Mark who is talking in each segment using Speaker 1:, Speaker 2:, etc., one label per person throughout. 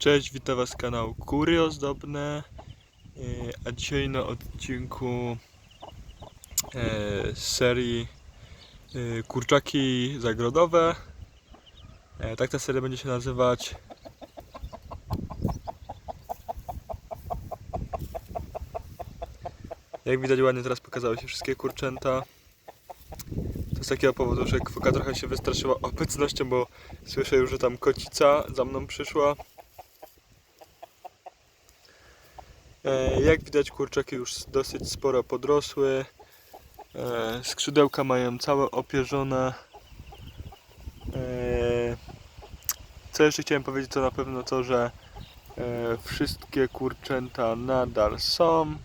Speaker 1: Cześć, witam Was z kanału Kury Ozdobne, Yy, a dzisiaj na odcinku e, serii e, Kurczaki Zagrodowe. E, Tak ta seria będzie się nazywać. Jak widać ładnie teraz pokazały się wszystkie kurczęta. To z takiego powodu, że kwoka trochę się wystraszyła obecnością, bo słyszę już, że tam kocica za mną przyszła. E, Jak widać kurczaki już dosyć sporo podrosły. E, Skrzydełka mają całe opierzone. E, Co jeszcze chciałem powiedzieć to na pewno to, że e, wszystkie kurczęta nadal są.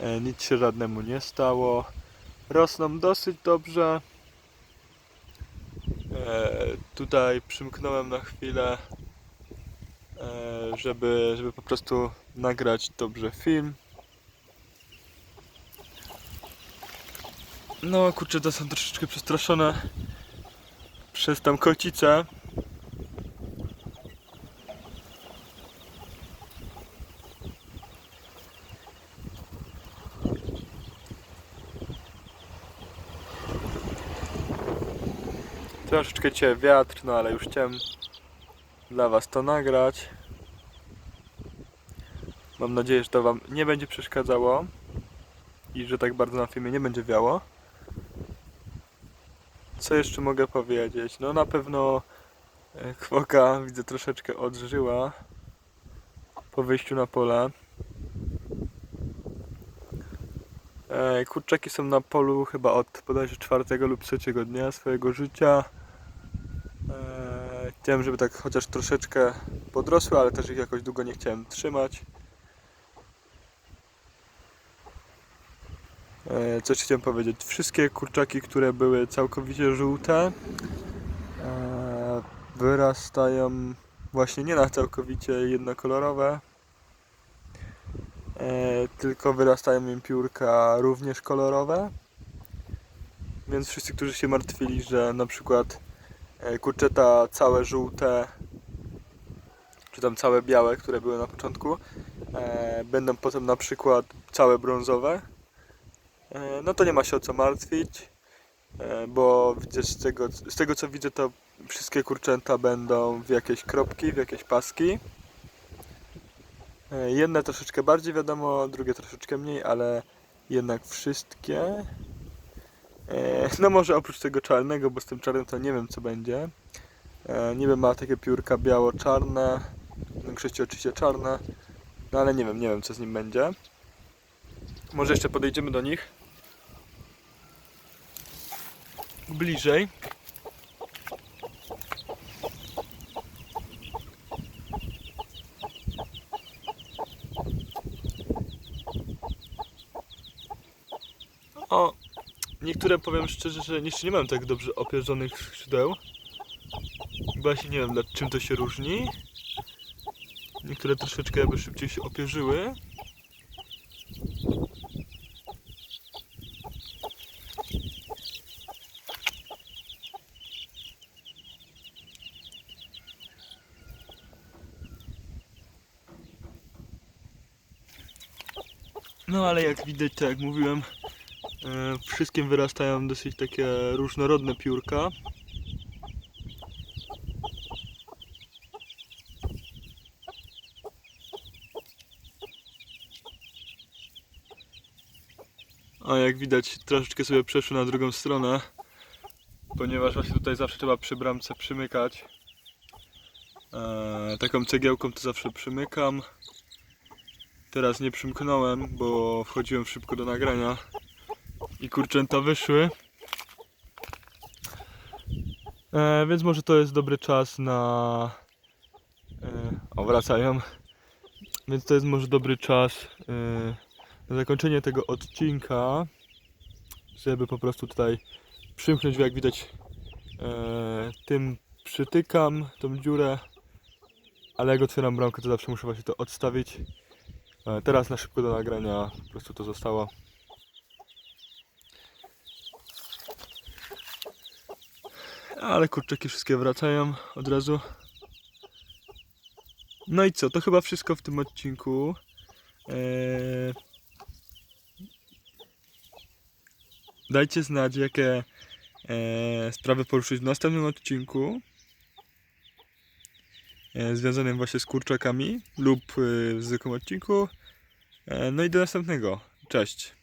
Speaker 1: E, Nic się żadnemu nie stało. Rosną dosyć dobrze. E, Tutaj przymknąłem na chwilę e, żeby, żeby po prostu nagrać dobrze film. No kurczę, to są troszeczkę przestraszone przez tam kocicę. Troszeczkę cię wiatr, no ale już chciałem dla Was to nagrać. Mam nadzieję, że to Wam nie będzie przeszkadzało i że tak bardzo na filmie nie będzie wiało. Co jeszcze mogę powiedzieć? No na pewno e, kwoka widzę troszeczkę odżyła po wyjściu na pole. E, Kurczaki są na polu chyba od bodajże czwartego lub trzeciego dnia swojego życia. Chciałem, żeby tak chociaż troszeczkę podrosły, ale też ich jakoś długo nie chciałem trzymać. Eee, Coś chciałem powiedzieć. Wszystkie kurczaki, które były całkowicie żółte, eee, wyrastają właśnie nie na całkowicie jednokolorowe, eee, tylko wyrastają im piórka również kolorowe. Więc wszyscy, którzy się martwili, że na przykład e, kurczeta całe żółte, czy tam całe białe, które były na początku, e, będą potem na przykład całe brązowe, e, no to nie ma się o co martwić, e, bo z tego, z tego co widzę, to wszystkie kurczęta będą w jakieś kropki, w jakieś paski. E, jedne troszeczkę bardziej wiadomo, drugie troszeczkę mniej, ale jednak wszystkie. E, No może oprócz tego czarnego, bo z tym czarnym to nie wiem co będzie. E, Niby ma takie piórka biało-czarne, w większości oczywiście czarne, no ale nie wiem, nie wiem co z nim będzie. Może jeszcze podejdziemy do nich bliżej. O, Niektóre powiem szczerze, że jeszcze nie mam tak dobrze opierzonych skrzydeł. Właśnie nie wiem, dla czym to się różni. Niektóre troszeczkę jakby szybciej się opierzyły. No ale jak widać, tak jak mówiłem, Wszystkim wyrastają dosyć takie różnorodne piórka. A jak widać troszeczkę sobie przeszły na drugą stronę, ponieważ właśnie tutaj zawsze trzeba przy bramce przymykać. E, taką cegiełką to zawsze przymykam. Teraz nie przymknąłem, bo wchodziłem szybko do nagrania i kurczęta wyszły. E, więc może to jest dobry czas na. E, o, wracają. Więc to jest może dobry czas e, na zakończenie tego odcinka, żeby po prostu tutaj przymknąć, jak widać, e, tym przytykam tą dziurę, ale jak otwieram bramkę, to zawsze muszę właśnie to odstawić. E, teraz na szybko do nagrania po prostu to zostało. Ale kurczaki wszystkie wracają od razu. No i co, to chyba wszystko w tym odcinku. Eee... Dajcie znać, jakie e, sprawy poruszyć w następnym odcinku. E, związanym właśnie z kurczakami lub e, w zwykłym odcinku. E, no i do następnego. Cześć.